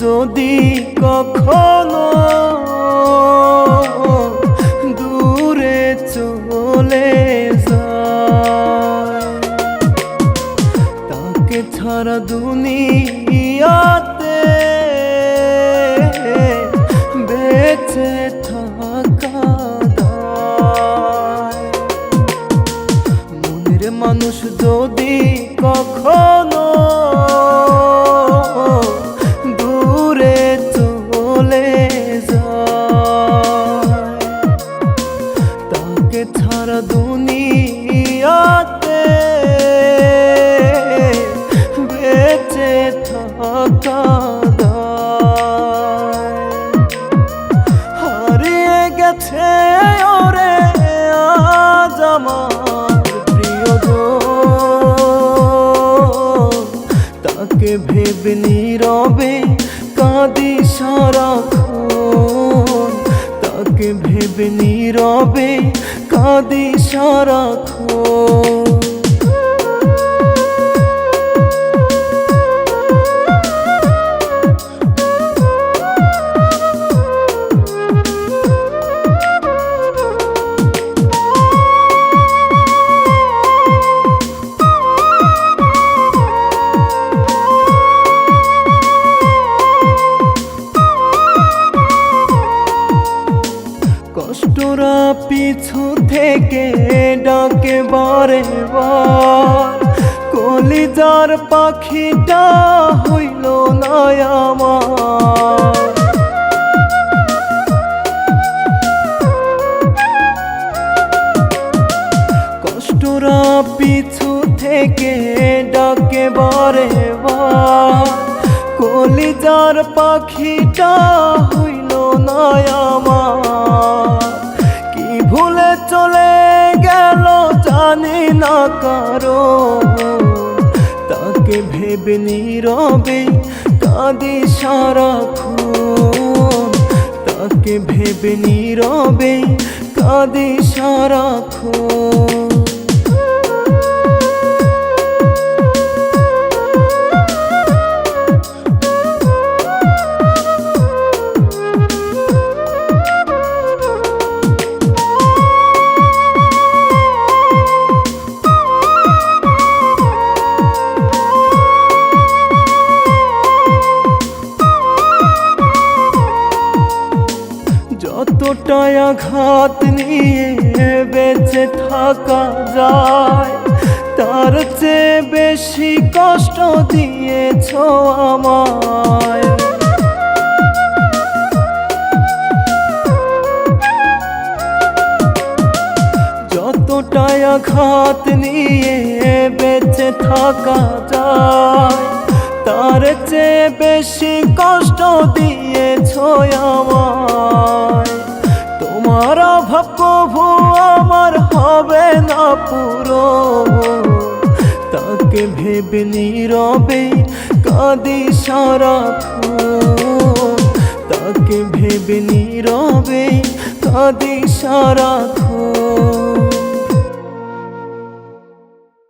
যদি কখনো দূরে চলে যায় তাকে ছাড়া দুনিয়াতে বেঁচে থাকা মনের মানুষ যদি কখনো হারিয়ে গেছে ওরে আজ আমার প্রিয়জন তাকে ভেবে নীরবে কাঁদি সারাক্ষণ। তাকে ভেবে নীরবে কাঁদি সারাক্ষণ। থেকে ডাকে বারে বার। কলিজার পাখিটা হইল না আমার কষ্টরা পিছু থেকে ডাকে বারে বার। কলিজার পাখিটা হইল না কি গেল জানি না কারও তাকে ভেবে নীরবে কাঁদি সারাক্ষণ। তাকে ভেবে নীরবে কাঁদি সারাক্ষণ। যতটাই আঘাত নিয়ে বেঁচে থাকা যায়? তার চেয়ে বেশি কষ্ট দিয়েছ আমায়। যতটাই আঘাত নিয়ে বেঁচে থাকা যায়, তার চেয়ে বেশি কষ্ট দিয়েছ ভেবে নীরবে কাঁদে সারাক্ষণ তাকে ভেবে নীরবে সারা সারাক্ষণ